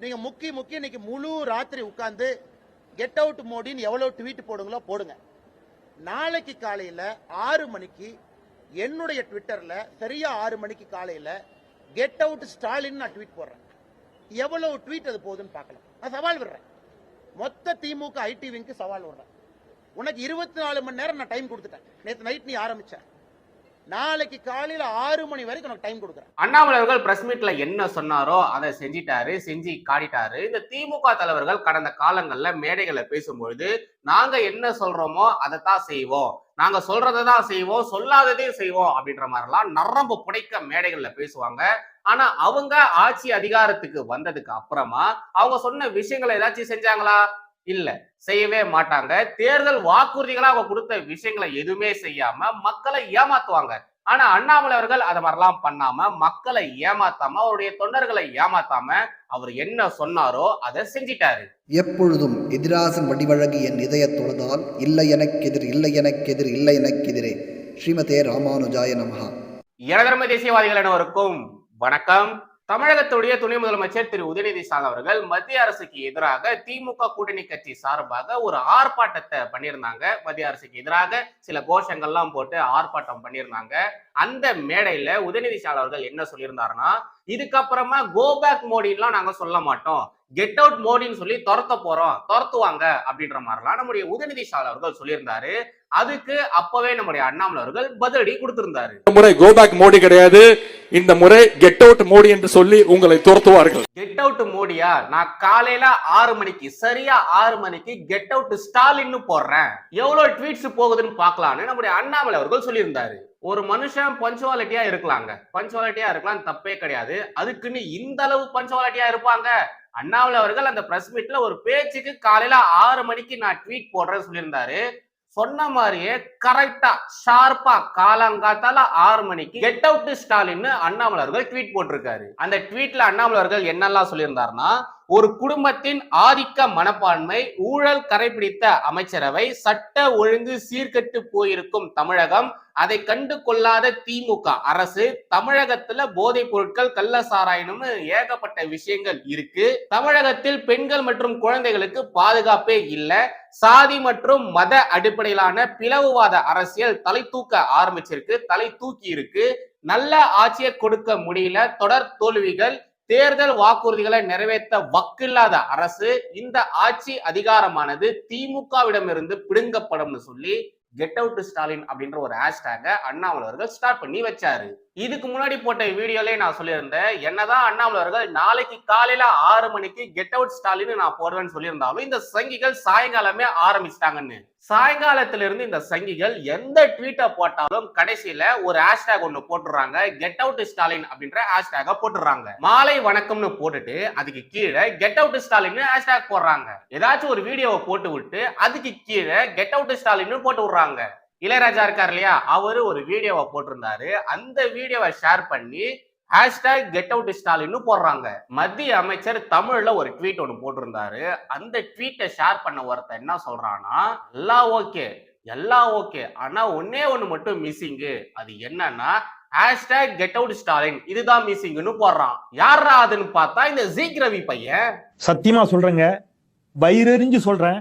நீங்க முக்கி முக்கி இன்னைக்கு முழு ராத்திரி உட்கார்ந்து கெட் அவுட் மோடின்னு எவ்வளவு ட்வீட் போடுங்களோ போடுங்க. நாளைக்கு காலையில ஆறு மணிக்கு என்னுடைய ட்விட்டர்ல சரியா ஆறு மணிக்கு காலையில கெட் அவுட் ஸ்டாலின் நான் ட்வீட் போடுறேன். எவ்வளவு ட்வீட் அது போகுதுன்னு பார்க்கலாம். நான் சவால் விடுறேன். மொத்த திமுக ஐடி விங்க்கு சவால் விடுறேன். உனக்கு இருபத்தி நாலு மணி நேரம் நான் டைம் கொடுத்துட்டேன். நேற்று நைட் நீ ஆரம்பிச்சேன் நாளைக்கு காலையில ஆறு மணி வரைக்கும் உனக்கு டைம் கொடுக்குறேன். அண்ணாமலை அவர்கள் பிரஸ் மீட்ல என்ன சொன்னாரோ அதை செஞ்சிட்டாரு செஞ்சு காட்டிட்டாரு. இந்த திமுக தலைவர்கள் கடந்த காலங்கள்ல மேடைகளை பேசும்பொழுது நாங்க என்ன சொல்றோமோ அதை தான் செய்வோம். நாங்க சொல்றதை தான் செய்வோம் சொல்லாததையும் செய்வோம் அப்படின்ற மாதிரிலாம் நரம்பு புடைக்க மேடைகள்ல பேசுவாங்க. ஆனா அவங்க ஆட்சி அதிகாரத்துக்கு வந்ததுக்கு அப்புறமா அவங்க சொன்ன விஷயங்களை ஏதாச்சும் செஞ்சாங்களா? இல்ல செய்யவே மாட்டாங்க. தேர்தல் வாக்குறுதிகளா அவங்க கொடுத்த விஷயங்களை எதுவுமே செய்யாம மக்களை ஏமாத்துவாங்க. ஆனா அண்ணாமலை அவர்கள் அதை மாதிரிலாம் பண்ணாம மக்களை ஏமாத்தாம அவருடைய தொண்டர்களை ஏமாத்தாம அவர் என்ன சொன்னாரோ அதை செஞ்சிட்டாரு. எப்பொழுதும் எதிராசன் வடிவழகு என் இதயத் தொழுதால் இல்லை எனக்கெதிர் இல்லை எனக்கெதிர் இல்லை எனக்கெதிரே ஸ்ரீமதே ராமானுஜாய நமஹா. இளதர்ம தேசியவாதிகள் அனைவருக்கும் வணக்கம். தமிழகத்துடைய துணை முதலமைச்சர் திரு. உதயநிதி ஸ்டாலின் அவர்கள் மத்திய அரசுக்கு எதிராக திமுக கூட்டணி கட்சி சார்பாக ஒரு ஆர்ப்பாட்டத்தை பண்ணியிருந்தாங்க. மத்திய அரசுக்கு எதிராக சில கோஷங்கள்லாம் போட்டு ஆர்ப்பாட்டம் பண்ணியிருந்தாங்க. அந்த மேடையில உதயநிதி ஸ்டாலின் அவர்கள் என்ன சொல்லியிருந்தாருன்னா இதுக்கப்புறமா கோபேக் மோடின்லாம் நாங்க சொல்ல மாட்டோம். கெட் அவுட் மோடின்னு சொல்லி துரத்த போறோம். துரத்துவாங்க. அப்படின்ற மாதிரிலாம் நம்முடைய உதயநிதி ஸ்டாலின் அவர்கள் சொல்லியிருந்தாரு. அதுக்கு அப்பவே நம்முடைய அண்ணாமலை அவர்கள் பதிலடி கொடுத்திருந்தாரு. முறை கோபேக் மோடி கிடையாது. இந்த முறை கெட் அவுட் மோடி என்று சொல்லி உங்களை துரத்துவார்கள். கெட் அவுட் மோடியா நான் காலையில ஆறு மணிக்கு சரியா ஆறு மணிக்கு கெட் அவுட் ஸ்டாலின்னு போடுறேன். எவ்வளவு ட்வீட்ஸ் போகுதுன்னு பாக்கலாம்னு நம்முடைய அண்ணாமலை அவர்கள் சொல்லியிருந்தாரு. ஒரு மனுஷன் பஞ்சுவாலிட்டியா இருக்கலாங்க. பஞ்சுவாலிட்டியா இருக்கலாம் தப்பே கிடையாது. அதுக்குன்னு இந்த அளவு பஞ்சுவாலிட்டியா இருப்பாங்க. அண்ணாமலை அவர்கள் அந்த பிரஸ் மீட்ல ஒரு பேச்சுக்கு காலையில ஆறு மணிக்கு நான் ட்வீட் போடுறேன்னு சொல்லியிருந்தாரு. சொன்ன மாதிரியே கரெக்டா ஷார்ப்பா காலங்காத்தால ஆறு மணிக்கு கெட் அவுட் ஸ்டாலின் அண்ணாமலர்கள் ட்வீட் போட்டிருக்காரு. அந்த ட்வீட்ல அண்ணாமலர்கள் என்னெல்லாம் சொல்லியிருந்தாருன்னா ஒரு குடும்பத்தின் ஆதிக்க மனப்பான்மை ஊழல் கரைபிடித்த அமைச்சரவை சட்ட ஒழுங்கு சீர்கெட்டு போயிருக்கும் தமிழகம் அதை கண்டு கொள்ளாத திமுக அரசு தமிழகத்துல போதைப் பொருட்கள் கள்ள சாராயம்னு ஏகப்பட்ட விஷயங்கள் இருக்கு. தமிழகத்தில் பெண்கள் மற்றும் குழந்தைகளுக்கு பாதுகாப்பே இல்லை. சாதி மற்றும் மத அடிப்படையிலான பிளவுவாத அரசியல் தலை தூக்க ஆரம்பிச்சிருக்கு தலை தூக்கி இருக்கு. நல்ல ஆட்சியை கொடுக்க முடியல தொடர் தோல்விகள் தேர்தல் வாக்குறுதிகளை நிறைவேற்ற வக்கில்லாத அரசு இந்த ஆட்சி அதிகாரமானது திமுகவிடமிருந்து பிடுங்கப்படும்னு சொல்லி கெட் அவுட் ஸ்டாலின் அப்படின்ற ஒரு ஹேஷ்டேக அண்ணாமலை அவர்கள் ஸ்டார்ட் பண்ணி வச்சாரு. இதுக்கு முன்னாடி போட்ட வீடியோலயே நான் சொல்லியிருந்தேன் என்னதான் அண்ணாமலை அவர்கள் நாளைக்கு காலையில ஆறு மணிக்கு கெட் அவுட் ஸ்டாலின் நான் போடுவேன்னு சொல்லியிருந்தாலும் இந்த சங்கிகள் சாயங்காலமே ஆரம்பிச்சிட்டாங்கன்னு. சாயங்காலத்திலிருந்து இந்த சங்கிகள் எந்த ட்வீட்டை போட்டாலும் கடைசியில ஒரு ஹேஷ்டேக் ஒண்ணு போட்டுறாங்க கெட் அவுட் ஸ்டாலின் அப்படின்ற ஹேஷ்டேக போட்டுறாங்க மாலை வணக்கம்னு போட்டுட்டு அதுக்கு கீழே கெட் அவுட் ஸ்டாலின் ஹேஷ்டேக் போடுறாங்க. ஏதாச்சும் ஒரு வீடியோவை போட்டு விட்டு அதுக்கு கீழே கெட் அவுட் ஸ்டாலின் போட்டு விடுறாங்க. இளையராஜா இருக்கார் இல்லையா? அவரு ஒரு வீடியோவை போட்டிருந்தாரு. அந்த வீடியோவை ஷேர் பண்ணி ஹேஷ்டேக் கெட் அவுட் ஸ்டாலின்னு போடுறாங்க. மத்திய அமைச்சர் தமிழ்ல ஒரு ட்வீட் ஒன்று போட்டிருந்தாரு. அந்த ட்வீட்டை ஷேர் பண்ண ஒருத்தன் என்ன சொல்றான்னா எல்லாம் ஓகே எல்லாம் ஓகே ஆனா ஒன்னே ஒன்று மட்டும் மிஸ்ஸிங்கு அது என்னன்னா ஹேஷ்டேக் கெட் அவுட் ஸ்டாலின் இதுதான் மிஸ்ஸிங்னு போடுறான். யாரா அதுன்னு பார்த்தா இந்த ஜீக் ரவி பையன். சத்தியமா சொல்றேங்க. வயிறெறிஞ்சு சொல்றேன்.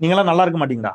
நீங்களாம் நல்லா இருக்க மாட்டீங்களா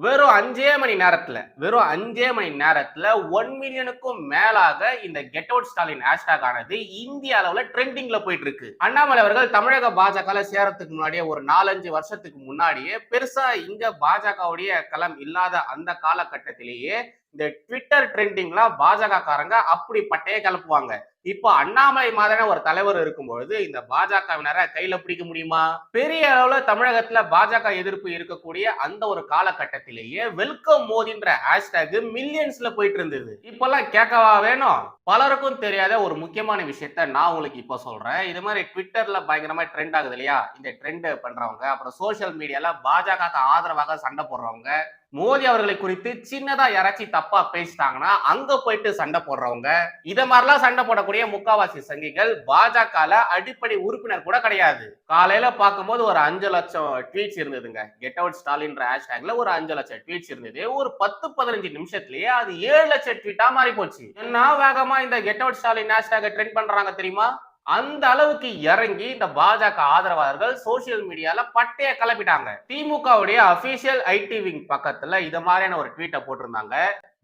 வெறும் அஞ்சே மணி நேரத்துல வெறும் அஞ்சே மணி நேரத்துல ஒன் மில்லியனுக்கும் மேலாக இந்த கெட் அவுட் ஸ்டாலின் ஹேஷ்டாக் ஆனது இந்திய அளவுல ட்ரெண்டிங்ல போயிட்டு இருக்கு அண்ணாமலை அவர்கள் தமிழக பாஜக சேரத்துக்கு முன்னாடியே ஒரு நாலஞ்சு வருஷத்துக்கு முன்னாடியே பெருசா இங்க பாஜகவுடைய களம் இல்லாத அந்த காலகட்டத்திலேயே இந்த ட்விட்டர் ட்ரெண்டிங்லாம் பாஜக காரங்க அப்படி பட்டையை கிளப்புவாங்க இப்போ அண்ணாமலை மாதிரியான ஒரு தலைவர் இருக்கும்பொழுது இந்த பாஜகவினரை கையில பிடிக்க முடியுமா? பெரிய அளவுல தமிழகத்துல பாஜக எதிர்ப்பு இருக்கக்கூடிய அந்த ஒரு காலகட்டத்திலேயே வெல்கம் மோதின்ற ஹேஷ்டேக் மில்லியன்ஸ்ல போயிட்டு இருந்தது இப்பெல்லாம் கேட்கவா வேணும்? பலருக்கும் தெரியாத ஒரு முக்கியமான விஷயத்த நான் உங்களுக்கு இப்போ சொல்றேன். இது மாதிரி ட்விட்டர்ல பயங்கரமா ட்ரெண்ட் ஆகுது இல்லையா? இந்த ட்ரெண்ட் பண்றவங்க அப்புறம் சோஷியல் மீடியால பாஜக ஆதரவாக சண்டை போடுறவங்க மோடி அவர்களை குறித்து சின்னதா யாராச்சும் தப்பா பேசிட்டாங்கன்னா அங்க போயிட்டு சண்டை போடுறவங்க இத மாதிரிலாம் சண்டை போடக்கூடிய முக்காவாசி சங்கிகள் பாஜகல அடிப்படை உறுப்பினர் கூட கிடையாது. காலையில பார்க்கும்போது ஒரு அஞ்சு லட்சம் ட்வீட்ஸ் இருந்ததுங்க. கெட் அவுட் ஸ்டாலின்ற ஹேஷ்டேக்ல ஒரு அஞ்சு லட்சம் ட்வீட்ஸ் இருந்தது. ஒரு பத்து பதினஞ்சு நிமிஷத்துலயே அது ஏழு லட்சம் ட்வீட்டா மாறி போச்சு என்ன வேகமா இந்த get out Stalin hashtag trend பண்றாங்க தெரியுமா? அந்த அளவுக்கு இறங்கி இந்த பாஜக ஆதரவாளர்கள் சோசியல் மீடியால பட்டைய கிளப்பிட்டாங்க. திமுகவுடைய அபிஷியல் ஐடி விங் பக்கத்துல இது மாதிரியான ஒரு ட்வீட்டை போட்டிருந்தாங்க.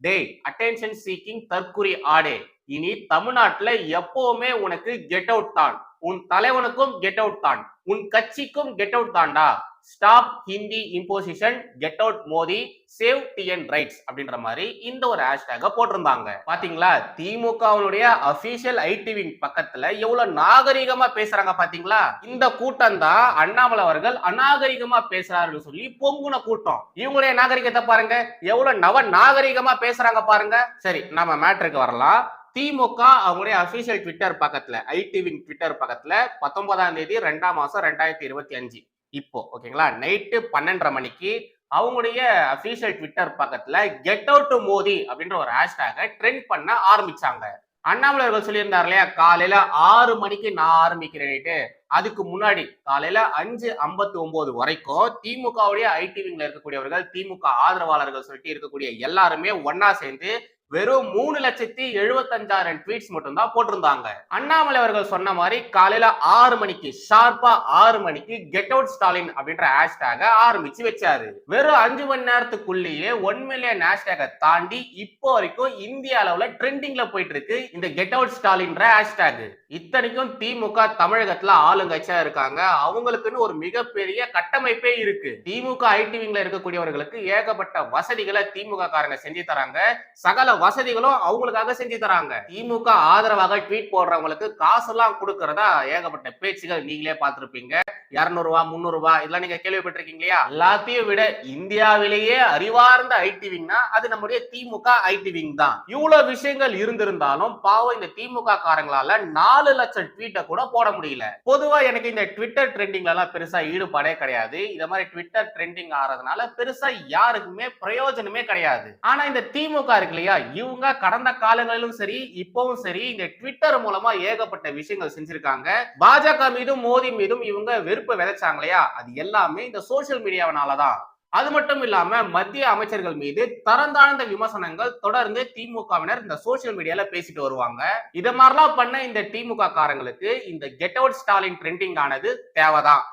டேய் அட்டென்ஷன் சீக்கிங் தற்குறி ஆடே இனி தமிழ்நாட்டுல எப்பவுமே உனக்கு கெட் அவுட் தான். உன் தலைவனுக்கும் கெட் அவுட் தான். உன் கட்சிக்கும் கெட் அவுட் தான்டா. Stop Hindi imposition get out Modi save TN rights அப்படின்ற மாதிரி இந்த ஒரு ஹேஷ்டேக போட்டிருந்தாங்க. பாத்தீங்களா? திமுகவுடைய அபிஷியல் ஐடி விங் பக்கத்துல எவ்வளவு நாகரிகமா பேசுறாங்க பாத்தீங்களா? இந்த கூட்டம் தான் அண்ணாமலை அவர்கள் அநாகரிகமா பேசுறாருன்னு சொல்லி பொங்குன கூட்டம். இவங்களுடைய நாகரிகத்தை பாருங்க. எவ்வளவு நவ நாகரிகமா பேசுறாங்க பாருங்க. சரி நம்ம மேட்ருக்கு வரலாம். திமுக அவங்களுடைய அபிஷியல் ட்விட்டர் பக்கத்துல ஐடி விங் ட்விட்டர் பக்கத்துல பத்தொன்பதாம் தேதி ரெண்டாம் மாசம் ரெண்டாயிரத்தி இருபத்தி அஞ்சு. இப்போ ஓகேங்களா? நைட்டு பன்னெண்டரை மணிக்கு அவங்களுடைய அபிஷியல் ட்விட்டர் பக்கத்துல கெட் அவுட் டு மோதி அப்படின்ற ஒரு ஹேஷ்டேக ட்ரெண்ட் பண்ண ஆரம்பிச்சாங்க. அண்ணாமலை அவர்கள் சொல்லியிருந்தார் இல்லையா? காலையில ஆறு மணிக்கு நான் ஆரம்பிக்கிறேன்ட்டு அதுக்கு முன்னாடி காலையில அஞ்சு ஐம்பத்தி ஒன்பது வரைக்கும் திமுகவுடைய ஐடி விங்ல இருக்கக்கூடியவர்கள் திமுக ஆதரவாளர்கள் சொல்லிட்டு இருக்கக்கூடிய எல்லாருமே ஒன்னா சேர்ந்து வெறும் மூணு லட்சத்தி எழுபத்தஞ்சாயிரம் ட்வீட்ஸ் மட்டும் தான் போட்டிருந்தாங்க. அண்ணாமலை அவர்கள் சொன்ன மாதிரி காலையில ஆறு மணிக்கு ஷார்ப்பா ஆறு மணிக்கு கெட் அவுட் ஸ்டாலின் அப்படின்ற ஹேஷ்டேக ஆரம்பிச்சு வச்சாரு. வெறும் அஞ்சு மணி நேரத்துக்குள்ளேயே ஒன் மில்லியன் ஹேஷ்டேக தாண்டி இப்போ வரைக்கும் இந்திய அளவுல ட்ரெண்டிங்ல போயிட்டு இருக்கு இந்த கெட் அவுட் ஸ்டாலின்ற ஹேஷ்டேக் இத்தனைக்கும் திமுக தமிழகத்துல ஆளுங்கட்சியா இருக்காங்க. அவங்களுக்குன்னு ஒரு மிகப்பெரிய கட்டமைப்பே இருக்கு. திமுக ஐடி விங்ல இருக்கக்கூடியவர்களுக்கு ஏகப்பட்ட வசதிகளை திமுக காரங்க செஞ்சு தராங்க. சகல வசதிகளும் அவங்களுக்காக செஞ்சு தராங்க. திமுக ஆதரவாக ட்வீட் போடுறவங்களுக்கு காசு எல்லாம் கொடுக்கறதா ஏகப்பட்ட பேச்சுகள் நீங்களே பார்த்திருப்பீங்க. இருநூறு ரூபா முந்நூறு ரூபாய் இதெல்லாம் நீங்க கேள்விப்பட்டிருக்கீங்க இல்லையா எல்லாத்தையும் விட இந்தியாவிலேயே அறிவார்ந்த ஐடி விங்னா அது நம்முடைய திமுக ஐடி விங் தான். இவ்வளவு விஷயங்கள் இருந்திருந்தாலும் பாவம் இந்த திமுக காரங்களால நாலு லட்சம் ட்வீட்டை கூட போட முடியல. பொது பொதுவாக எனக்கு இந்த ட்விட்டர் ட்ரெண்டிங்லலாம் எல்லாம் ஈடுபாடே கிடையாது. இந்த மாதிரி ட்விட்டர் ட்ரெண்டிங் ஆறதுனால பெருசா யாருக்குமே பிரயோஜனமே கிடையாது. ஆனா இந்த திமுக இருக்கு இல்லையா? இவங்க கடந்த காலங்களிலும் சரி இப்பவும் சரி இந்த ட்விட்டர் மூலமா ஏகப்பட்ட விஷயங்கள் செஞ்சிருக்காங்க. பாஜக மீதும் மோடி மீதும் இவங்க வெறுப்பை விதைச்சாங்க இல்லையா? அது எல்லாமே இந்த சோசியல் மீடியாவினாலதான் அது மட்டும் இல்லாம மத்திய அமைச்சர்கள் மீது தரந்தாழ்ந்த விமர்சனங்கள் தொடர்ந்து திமுகவினர் இந்த சோசியல் மீடியால பேசிட்டு வருவாங்க. இத மாதிரிலாம் பண்ண இந்த திமுக காரங்களுக்கு இந்த கெட் அவுட் ஸ்டாலின் ட்ரெண்டிங் ஆனது தேவைதான்.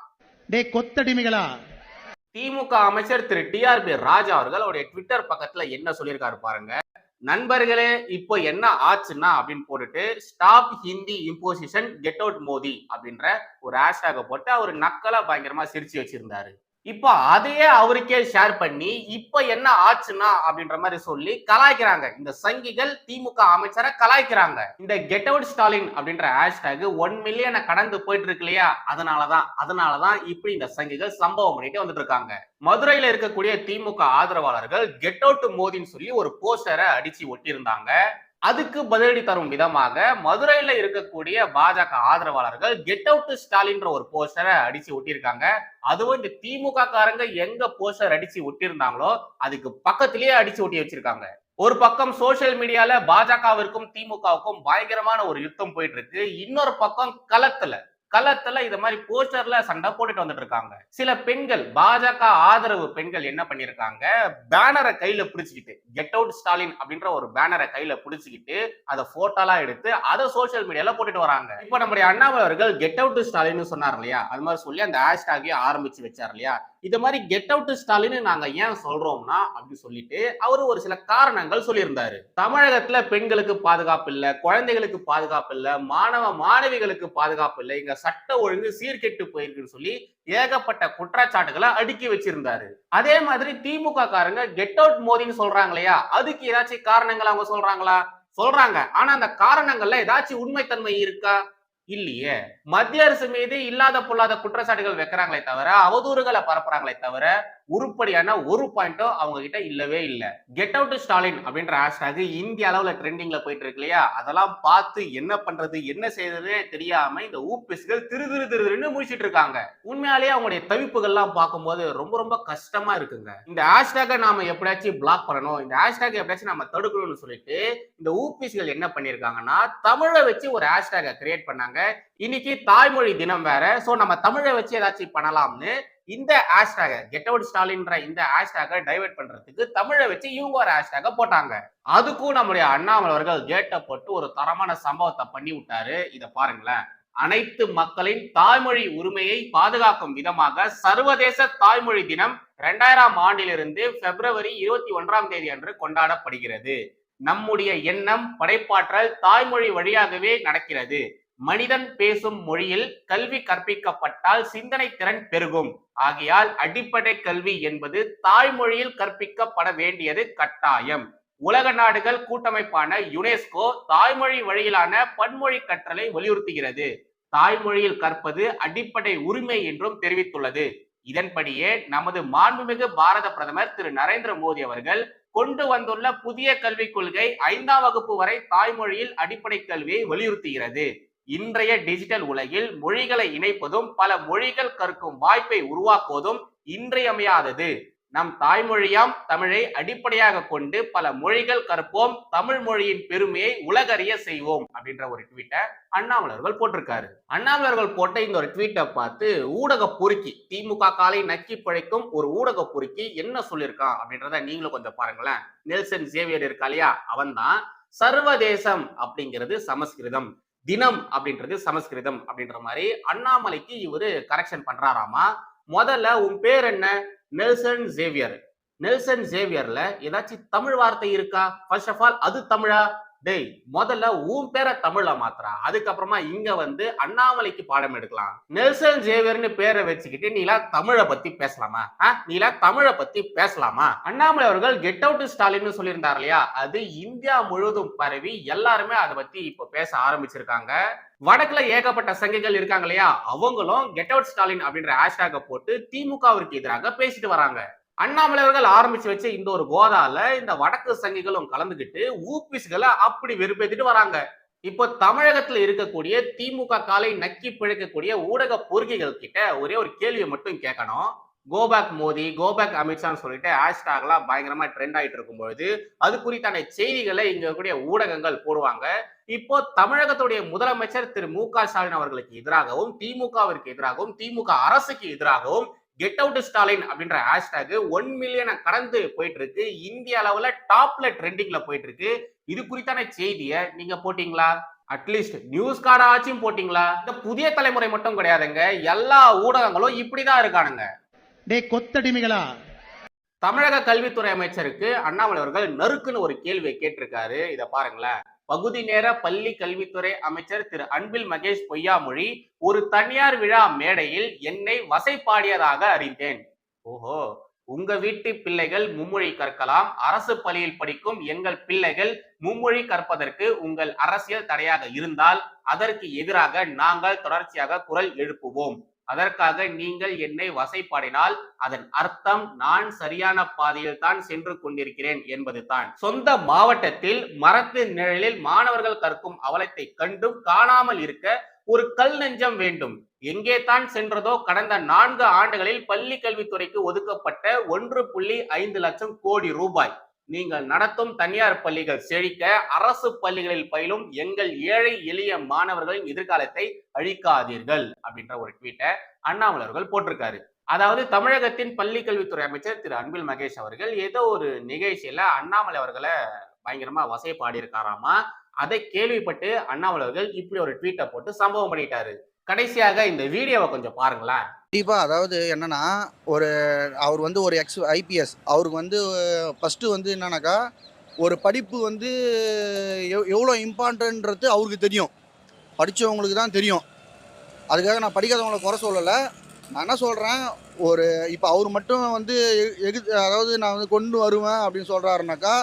டே கொத்தடிமைகளா? திமுக அமைச்சர் திரு டிஆர்பி ராஜா அவர்கள் அவருடைய ட்விட்டர் பக்கத்துல என்ன சொல்லியிருக்காரு பாருங்க. நண்பர்களே இப்போ என்ன ஆச்சுன்னா அப்படின்னு போட்டுட்டு stop Hindi imposition get out Modi அப்படின்ற ஒரு ஹேஷ்டேக போட்டு அவர் நக்கலா பயங்கரமா சிரிச்சு வச்சிருந்தாரு. இப்போ அதையே அவருக்கே ஷேர் பண்ணி இப்போ என்ன ஆச்சுன்னா அப்படின்ற மாதிரி சொல்லி கலாய்க்கிறாங்க. இந்த சங்கிகள் திமுக அமைச்சரை கலாய்க்கிறாங்க. இந்த கெட் அவுட் ஸ்டாலின் அப்படின்ற ஹேஷ்டேக் ஒன் மில்லியனை கடந்து போயிட்டு இருக்கு இல்லையா? அதனாலதான் அதனாலதான் இப்படி இந்த சங்கிகள் சம்பவம் பண்ணிட்டு வந்துட்டு இருக்காங்க. மதுரையில இருக்கக்கூடிய திமுக ஆதரவாளர்கள் கெட் அவுட் மோதின்னு சொல்லி ஒரு போஸ்டரை அடிச்சு ஒட்டியிருந்தாங்க. அதுக்கு பதிலடி தரும் விதமாக மதுரையில இருக்கக்கூடிய பாஜக ஆதரவாளர்கள் கெட் அவுட் ஸ்டாலின்ற ஒரு போஸ்டரை அடிச்சு ஒட்டியிருக்காங்க. அதுவும் இந்த திமுக காரங்க எங்க போஸ்டர் அடிச்சு ஒட்டியிருந்தாங்களோ அதுக்கு பக்கத்திலேயே அடிச்சு ஒட்டி வச்சிருக்காங்க. ஒரு பக்கம் சோசியல் மீடியால பாஜகவிற்கும் திமுகவுக்கும் பயங்கரமான ஒரு யுத்தம் போயிட்டு இருக்கு. இன்னொரு பக்கம் களத்துல களத்துல இது மாதிரி போஸ்டர்ல சண்டை போட்டுட்டு வந்துட்டு இருக்காங்க. சில பெண்கள் பாஜக ஆதரவு பெண்கள் என்ன பண்ணிருக்காங்க? பேனரை கையில பிடிச்சிக்கிட்டு கெட் அவுட் ஸ்டாலின் அப்படின்ற ஒரு பேனரை கையில பிடிச்சிக்கிட்டு அதை போட்டோலாம் எடுத்து அதை சோசியல் மீடியால போட்டுட்டு வராங்க. இப்போ நம்முடைய அண்ணாமலை அவர்கள் கெட் அவுட் ஸ்டாலின் சொன்னார் இல்லையா? அது மாதிரி சொல்லி அந்த ஹேஷ்டாகே ஆரம்பிச்சு வச்சார் இல்லையா? இது மாதிரி கெட் அவுட் ஸ்டாலின் நாங்க ஏன் சொல்றோம்னா அப்படி சொல்லிட்டு அவர் ஒரு சில காரணங்கள் சொல்லியிருந்தாரு. தமிழகத்துல பெண்களுக்கு பாதுகாப்பு இல்ல குழந்தைகளுக்கு பாதுகாப்பு இல்ல மாணவ மாணவிகளுக்கு பாதுகாப்பு இல்ல இங்க சட்ட ஒழுங்கு சீர்கெட்டு போயிருக்குன்னு சொல்லி ஏகப்பட்ட குற்றச்சாட்டுகளை அடுக்கி வச்சிருந்தாரு. அதே மாதிரி திமுக காரங்க கெட் அவுட் மோதின்னு சொல்றாங்க இல்லையா அதுக்கு ஏதாச்சும் காரணங்கள் அவங்க சொல்றாங்களா? சொல்றாங்க. ஆனா அந்த காரணங்கள்ல ஏதாச்சும் உண்மைத்தன்மை இருக்கா? இல்லையே? மத்திய அரசு மீது இல்லாத பொல்லாத குற்றச்சாட்டுகள் வைக்கிறாங்களே தவிர அவதூறுகளை பரப்புறாங்களே தவிர உருப்படியான ஒரு பாயிண்டோ அவங்க கிட்ட இல்லவே இல்லை. கெட் அவுட் ஸ்டாலின் அப்படின்ற ஹேஷ்டாக் இந்திய அளவுல ட்ரெண்டிங்ல போயிட்டு இருக்கு இல்லையா அதெல்லாம் பார்த்து என்ன பண்றது என்ன செய்யறதுன்னே தெரியாம இந்த ஊபிஸ்கள் திரு திரு திருன்னு முடிச்சிட்டு இருக்காங்க உண்மையாலேயே அவங்களுடைய தவிப்புகள்லாம் பார்க்கும்போது ரொம்ப ரொம்ப கஷ்டமா இருக்குங்க. இந்த ஹேஷ்டாக நாம எப்படியாச்சும் பிளாக் பண்ணணும். இந்த ஹேஷ்டாக் எப்படியாச்சும் நம்ம தடுக்கணும்னு சொல்லிட்டு இந்த ஊபிஸ்கள் என்ன பண்ணிருக்காங்கன்னா தமிழை வச்சு ஒரு ஹேஷ்டாக கிரியேட் பண்ணாங்க. இன்னைக்கு தாய்மொழி தினம் வேற. சோ நம்ம தமிழை வச்சு ஏதாச்சும் பண்ணலாம்னு இந்த ஹேஷ்டாக கெட் அவுட் ஸ்டாலின்ற இந்த ஹேஷ்டாக டைவர்ட் பண்றதுக்கு தமிழை வச்சு இவங்க ஒரு ஹேஷ்டாக போட்டாங்க. அதுக்கும் நம்முடைய அண்ணாமலை அவர்கள் கேட்ட போட்டு ஒரு தரமான சம்பவத்தை பண்ணி விட்டாரு. இதை பாருங்களேன். அனைத்து மக்களின் தாய்மொழி உரிமையை பாதுகாக்கும் விதமாக சர்வதேச தாய்மொழி தினம் இரண்டாயிரம் ஆண்டிலிருந்து பிப்ரவரி இருபத்தி ஒன்றாம் தேதி அன்று கொண்டாடப்படுகிறது. நம்முடைய எண்ணம் படைப்பாற்றல் தாய்மொழி வழியாகவே நடக்கிறது. மனிதன் பேசும் மொழியில் கல்வி கற்பிக்கப்பட்டால் சிந்தனை திறன் பெருகும். ஆகையால் அடிப்படை கல்வி என்பது தாய்மொழியில் கற்பிக்கப்பட வேண்டியது கட்டாயம். உலக நாடுகள் கூட்டமைப்பான யுனெஸ்கோ தாய்மொழி வழியிலான பன்மொழி கற்றலை வலியுறுத்துகிறது. தாய்மொழியில் கற்பது அடிப்படை உரிமை என்றும் தெரிவித்துள்ளது. இதன்படியே நமது மாண்புமிகு பாரத பிரதமர் திரு. நரேந்திர மோடி அவர்கள் கொண்டு வந்துள்ள புதிய கல்விக் கொள்கை ஐந்தாம் வகுப்பு வரை தாய்மொழியில் அடிப்படை கல்வியை வலியுறுத்துகிறது. இன்றைய டிஜிட்டல் உலகில் மொழிகளை இணைப்பதும் பல மொழிகள் கற்கும் வாய்ப்பை உருவாக்குவதும் இன்றியமையாதது. நம் தாய்மொழியாம் தமிழை அடிப்படையாக கொண்டு பல மொழிகள் கற்போம் தமிழ் மொழியின் பெருமையை உலகறிய செய்வோம் அப்படின்ற ஒரு ட்வீட்டை அண்ணாமலர்கள் போட்டிருக்காரு. அண்ணாமலர்கள் போட்ட இந்த ஒரு ட்வீட்டை பார்த்து ஊடக பொறுக்கி திமுக காலை நக்கி பிழைக்கும் ஒரு ஊடக பொறுக்கி என்ன சொல்லியிருக்கான் அப்படின்றத நீங்களும் கொஞ்சம் பாருங்களேன். நெல்சன் சேவியர் இருக்கா இல்லையா? அவன் தான் சர்வதேசம் அப்படிங்கிறது சமஸ்கிருதம். தினம் அப்படின்றது சமஸ்கிருதம் அப்படின்ற மாதிரி அண்ணாமலைக்கு இவர் கரெக்ஷன் பண்றாராமா? முதல்ல உன் பேர் என்ன? நெல்சன் சேவியர் நெல்சன் சேவியர்ல ஏதாச்சும் தமிழ் வார்த்தை இருக்கா? ஃபர்ஸ்ட் ஆஃப் ஆல் அது தமிழா? டேய் முதல்ல உன் பேரை தமிழ்ல மாத்துறா அதுக்கப்புறமா இங்க வந்து அண்ணாமலைக்கு பாடம் எடுக்கலாம். நெல்சன் ஜேவியர்னு பேரை வச்சுக்கிட்டு நீலா தமிழை பத்தி பேசலாமா? ஆ? நீலா தமிழை பத்தி பேசலாமா? அண்ணாமலை அவர்கள் கெட் அவுட் ஸ்டாலின் சொல்லியிருந்தார் இல்லையா? அது இந்தியா முழுவதும் பரவி எல்லாருமே அதை பத்தி இப்ப பேச ஆரம்பிச்சிருக்காங்க. வடக்குல ஏகப்பட்ட சங்கிகள் இருக்காங்க இல்லையா? அவங்களும் கெட் அவுட் ஸ்டாலின் அப்படின்ற ஹேஷ்டாக போட்டு திமுகவிற்கு எதிராக பேசிட்டு வராங்க. அண்ணாமலை அவர்கள் ஆரம்பிச்சு வச்ச இந்த ஒரு கோதால இந்த வடக்கு சங்கிகளும் கலந்துகிட்டு ஊபிஸ்களை அப்படி வெறுப்பேத்திட்டு வராங்க. இப்போ தமிழகத்துல இருக்கக்கூடிய திமுக காலை நக்கி பிழைக்கக்கூடிய ஊடக பொறுக்கிகள் கிட்ட ஒரே ஒரு கேள்வியை மட்டும் கேட்கணும். கோபேக் மோடி கோபேக் அமித்ஷான்னு சொல்லிட்டு ஹேஷ்டாக்லாம் பயங்கரமா ட்ரெண்ட் ஆயிட்டு இருக்கும் பொழுது அது குறித்தான செய்திகளை இங்க இருக்கக்கூடிய ஊடகங்கள் போடுவாங்க. இப்போ தமிழகத்துடைய முதலமைச்சர் திரு மு க ஸ்டாலின் அவர்களுக்கு எதிராகவும் திமுகவிற்கு எதிராகவும் திமுக அரசுக்கு எதிராகவும் கெட் அவுட் ஸ்டாலின் அப்படின்ற ஹேஷ்டாக் ஒன் மில்லியனை கடந்து போயிட்டு இருக்கு இந்திய அளவுல டாப்ல ட்ரெண்டிங்ல போயிட்டு இருக்கு இது குறித்தான செய்தியை நீங்க போட்டீங்களா? அட்லீஸ்ட் நியூஸ் கார்டாச்சும் போட்டீங்களா? இந்த புதிய தலைமுறை மட்டும் கிடையாதுங்க. எல்லா ஊடகங்களும் இப்படிதான் இருக்கானுங்க. டே கொத்தடிமைகளா? தமிழக கல்வித்துறை அமைச்சருக்கு அண்ணாமலை அவர்கள் நறுக்குன்னு ஒரு கேள்வியை கேட்டிருக்காரு. இத பாருங்களேன். பகுதி நேர பள்ளி கல்வித்துறை அமைச்சர் திரு. அன்பில் மகேஷ் பொய்யாமொழி ஒரு தனியார் விழா மேடையில் என்னை வசைப்பாடியதாக அறிந்தேன். ஓஹோ உங்க வீட்டு பிள்ளைகள் மும்மொழி கற்கலாம் அரசு பள்ளியில் படிக்கும் எங்கள் பிள்ளைகள் மும்மொழி கற்பதற்கு உங்கள் அரசியல் தடையாக இருந்தால் அதற்கு எதிராக நாங்கள் தொடர்ச்சியாக குரல் எழுப்புவோம். அதற்காக நீங்கள் என்னை வசைப்பாடினால் அதன் அர்த்தம் நான் சரியான பாதையில் தான் சென்று கொண்டிருக்கிறேன் என்பதுதான் சொந்த மாவட்டத்தில் மரத்து நிழலில் மாணவர்கள் கற்கும் அவலத்தை கண்டும் காணாமல் இருக்க ஒரு கல் நெஞ்சம் வேண்டும். எங்கே தான் சென்றதோ கடந்த நான்கு ஆண்டுகளில் பள்ளி கல்வித்துறைக்கு ஒதுக்கப்பட்ட ஒன்று புள்ளி ஐந்து லட்சம் கோடி ரூபாய். நீங்கள் நடத்தும் தனியார் பள்ளிகள் செழிக்க அரசு பள்ளிகளில் பயிலும் எங்கள் ஏழை எளிய மாணவர்களின் எதிர்காலத்தை அழிக்காதீர்கள் அப்படின்ற ஒரு ட்வீட்டை அண்ணாமலை அவர்கள் போட்டிருக்காரு. அதாவது தமிழகத்தின் பள்ளி கல்வித்துறை அமைச்சர் திரு அன்பில் மகேஷ் அவர்கள் ஏதோ ஒரு நிகழ்ச்சியில அண்ணாமலை அவர்களை பயங்கரமா வசை பாடியிருக்காராமா அதை கேள்விப்பட்டு அண்ணாமலை அவர்கள் இப்படி ஒரு ட்வீட்டை போட்டு சம்பவம் பண்ணிட்டாரு. கடைசியாக இந்த வீடியோவை கொஞ்சம் பாருங்களேன். கண்டிப்பாக அதாவது என்னன்னா ஒரு அவர் வந்து ஒரு எக்ஸ் ஐபிஎஸ் அவருக்கு வந்து ஃபஸ்ட்டு வந்து என்னன்னாக்கா ஒரு படிப்பு வந்து எவ் எவ்வளோ இம்பார்ட்டன்றது அவருக்கு தெரியும். படித்தவங்களுக்கு தான் தெரியும். அதுக்காக நான் படிக்காதவங்கள குறை சொல்லலை. நான் என்ன சொல்கிறேன் ஒரு இப்போ அவர் மட்டும் வந்து எகு அதாவது நான் வந்து கொண்டு வருவேன் அப்படின்னு சொல்கிறாருனாக்கா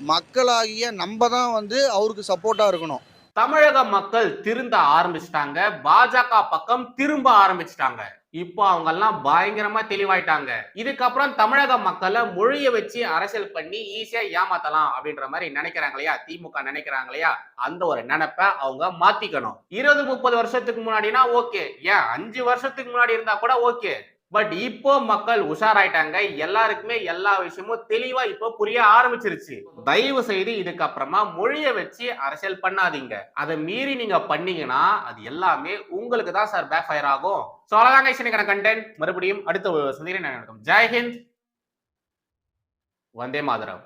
மக்களாகிய நம்ம தான் வந்து அவருக்கு சப்போர்ட்டாக இருக்கணும். தமிழக மக்கள் திருந்த ஆரம்பிச்சிட்டாங்க. பாஜக பக்கம் திரும்ப ஆரம்பிச்சிட்டாங்க. இப்போ அவங்க எல்லாம் பயங்கரமா தெளிவாயிட்டாங்க. இதுக்கப்புறம் தமிழக மக்களை மொழிய வச்சு அரசியல் பண்ணி ஈஸியா ஏமாத்தலாம் அப்படின்ற மாதிரி நினைக்கிறாங்க இல்லையா? திமுக நினைக்கிறாங்க இல்லையா? அந்த ஒரு நினைப்பை அவங்க மாத்திக்கணும். இருபது முப்பது வருஷத்துக்கு முன்னாடினா ஓகே ஏன்? அஞ்சு வருஷத்துக்கு முன்னாடி இருந்தா கூட ஓகே பட் இப்போ மக்கள் உஷாராயிட்டாங்க. எல்லாருக்குமே எல்லா விஷயமும் தெளிவா இப்போ புரிய ஆரம்பிச்சிருச்சு. தயவு செய்து இதுக்கப்புறமா மொழியை வச்சு அரசியல் பண்ணாதீங்க. அதை மீறி நீங்க பண்ணீங்கன்னா அது எல்லாமே உங்களுக்கு தான் சார் பேக் ஃபயர் ஆகும் ஸோ அவ்வளோதாங்க இசைக்கான கண்டென்ட் மறுபடியும் அடுத்த ஒரு சந்திரன் நடக்கும் ஜெய்ஹிந்த் வந்தே மாதரம்.